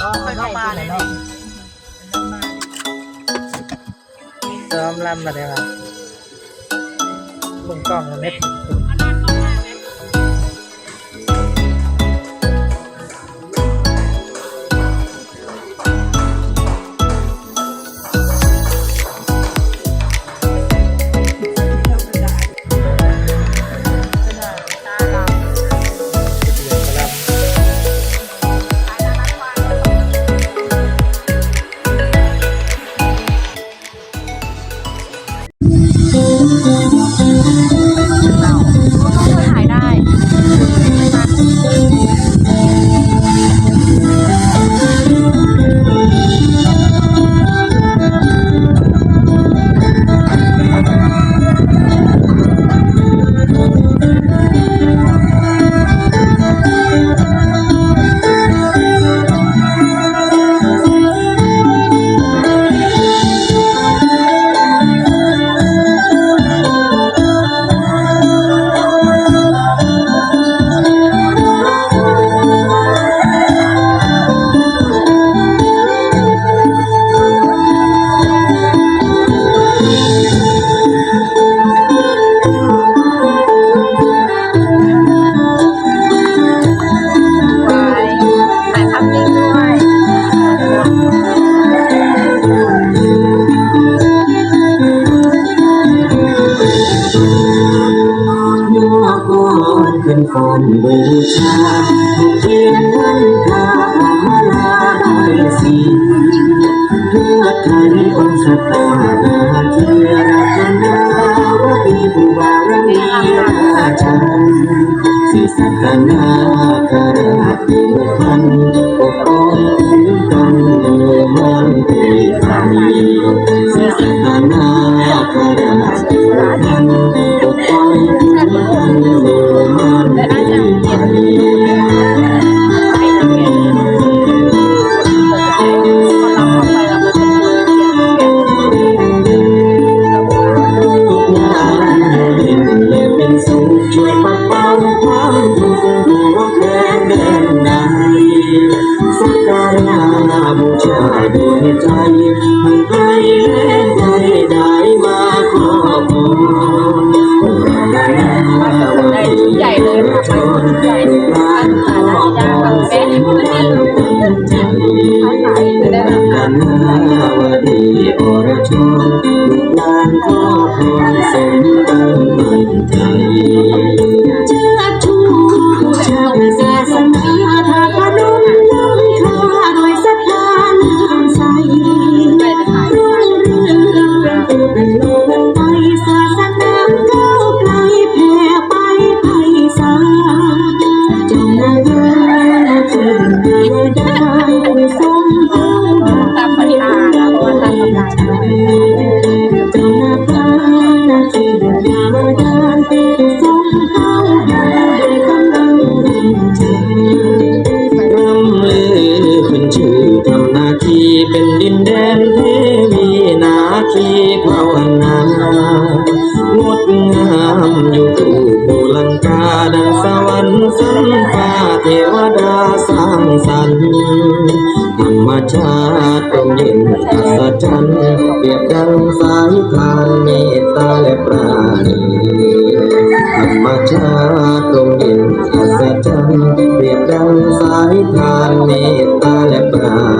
ก็ไม่มาเลยซ้อมลำมาเลยครับบนกล้องเม็ด hari om satama kira kana wadi bubara ni raja si satana วยใจมันไปแล้วได้มาขอพรใหญ่เลยค่ะใหญ่ร้านอาหารจ้าคาเฟ่ที่นี่ภาษาอีกแล้วกันวดีอรชนลูกหลานขอพร สีพาวนางดงามอยู่ตู่โบลังกาดังสวรรค์สันฟ้าเทวดาสร้างสรรค์ธรรมชาติเป็นเย็นอัศจรรย์เปรียบดังสายทานเมตตาและปราณีธรรมชาติตรงเย็นอัศจรรย์เปรียบดังสายทานเมตตาและปราณี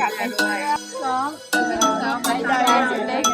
กัดกันด้วยซ้อมซ้อมหายใจเล็ก